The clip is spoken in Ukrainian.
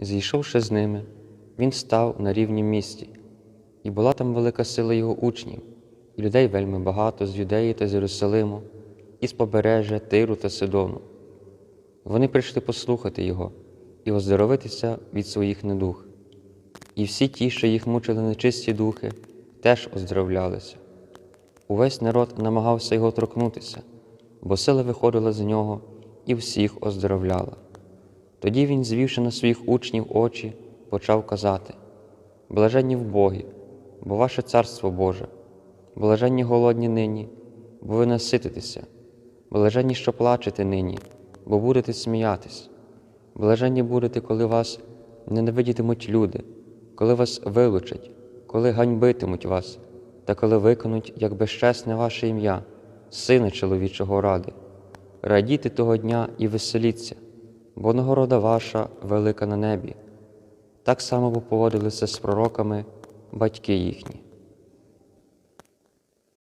Зійшовши з ними, він став на рівнім місті, і була там велика сила його учнів, і людей вельми багато з Юдеї та з Єрусалиму, і з побережжя Тиру та Сидону. Вони прийшли послухати його і оздоровитися від своїх недух. І всі ті, що їх мучили нечисті духи, теж оздоровлялися. Увесь народ намагався його торкнутися, бо сила виходила з нього і всіх оздоровляла. Тоді він, звівши на своїх учнів очі, почав казати: Блаженні вбогі, бо ваше царство Боже, блаженні голодні нині, бо ви насититеся, блаженні, що плачете нині, бо будете сміятись, блаженні будете, коли вас ненавидітимуть люди, коли вас вилучать, коли ганьбитимуть вас, та коли виконуть як безчесне ваше ім'я, сина чоловічого ради. Радійте того дня і веселіться, бо нагорода ваша велика на небі. Так само поводилися з пророками батьки їхні.